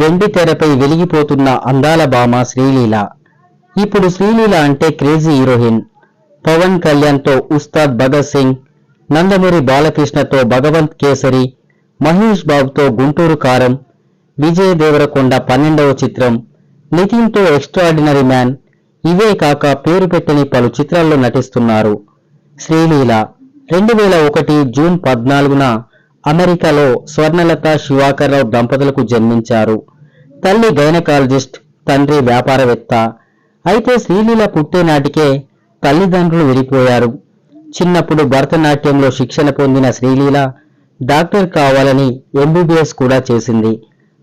వెండి తెరపై వెలిగిపోతున్న అందాల భామ శ్రీలీల. ఇప్పుడు శ్రీలీల అంటే క్రేజీ హీరోయిన్. పవన్ కళ్యాణ్తో ఉస్తాద్ భగత్ సింగ్ నందమూరి బాలకృష్ణతో భగవంత్ కేసరి మహేష్ బాబుతో గుంటూరు కారం విజయ్ దేవరకొండ పన్నెండవ చిత్రం నితిన్తో ఎక్స్ట్రాడినరీ మ్యాన్ ఇవే కాక పేరు పెట్టని పలు చిత్రాల్లో నటిస్తున్నారు శ్రీలీల. రెండు వేల ఒకటి జూన్ పద్నాలుగున అమెరికాలో స్వర్ణలత శివాకర్రావు దంపతులకు జన్మించారు. తల్లి గైనకాలజిస్ట్ తండ్రి వ్యాపారవేత్త. అయితే శ్రీలీల పుట్టేనాటికే తల్లిదండ్రులు విడిపోయారు. చిన్నప్పుడు భరతనాట్యంలో శిక్షణ పొందిన శ్రీలీల డాక్టర్ కావాలని ఎంబీబీఎస్ కూడా చేసింది.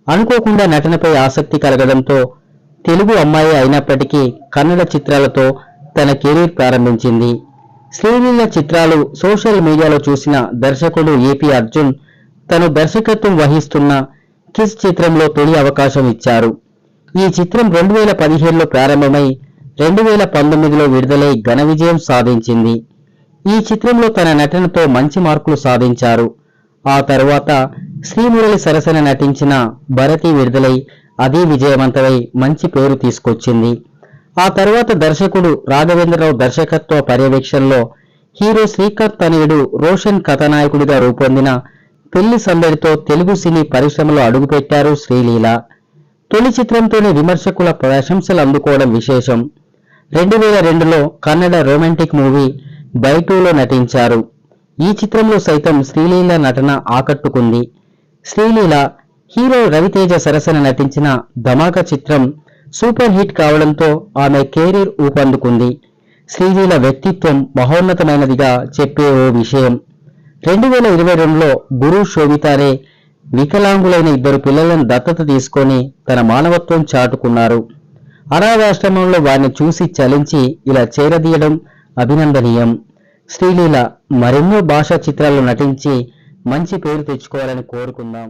అనుకోకుండా నటనపై ఆసక్తి కలగడంతో తెలుగు అమ్మాయి అయినప్పటికీ కన్నడ చిత్రాలతో తన కెరీర్ ప్రారంభించింది. శ్రీలీల చిత్రాలు సోషల్ మీడియాలో చూసిన దర్శకుడు ఏపీ అర్జున్ తను దర్శకత్వం వహిస్తున్న కిస్ చిత్రంలో తొలి అవకాశం ఇచ్చారు. ఈ చిత్రం రెండు వేల పదిహేడులో ప్రారంభమై రెండు వేల పంతొమ్మిదిలో విడుదలై ఘన విజయం సాధించింది. ఈ చిత్రంలో తన నటనతో మంచి మార్కులు సాధించారు. ఆ తరువాత శ్రీమురళి సరసన నటించిన భరతి విడుదలై అదే విజయవంతమై మంచి పేరు తీసుకొచ్చింది. ఆ తర్వాత దర్శకుడు రాఘవేంద్రరావు దర్శకత్వ పర్యవేక్షణలో హీరో శ్రీకాంత్ తనయుడు రోషన్ కథానాయకుడిగా రూపొందిన పెళ్ళి సందడితో తెలుగు సినీ పరిశ్రమలో అడుగుపెట్టారు శ్రీలీల. తొలి చిత్రంతోనే విమర్శకుల ప్రశంసలు అందుకోవడం విశేషం. రెండు వేల రెండులో కన్నడ రొమాంటిక్ మూవీ బైటూలో నటించారు. ఈ చిత్రంలో సైతం శ్రీలీల నటన ఆకట్టుకుంది. శ్రీలీల హీరో రవితేజ సరసన నటించిన ధమాకా చిత్రం సూపర్ హిట్ కావడంతో ఆమె కెరీర్ ఊపందుకుంది. శ్రీలీల వ్యక్తిత్వం మహోన్నతమైనదిగా చెప్పే ఓ విషయం. రెండు వేల ఇరవై రెండులో గురు శోభితారే వికలాంగులైన ఇద్దరు పిల్లలను దత్తత తీసుకొని తన మానవత్వం చాటుకున్నారు. అనాథాశ్రమంలో వారిని చూసి చలించి ఇలా చేరదీయడం అభినందనీయం. శ్రీలీల మరెన్నో భాషా చిత్రాల్లో నటించి మంచి పేరు తెచ్చుకోవాలని కోరుకుందాం.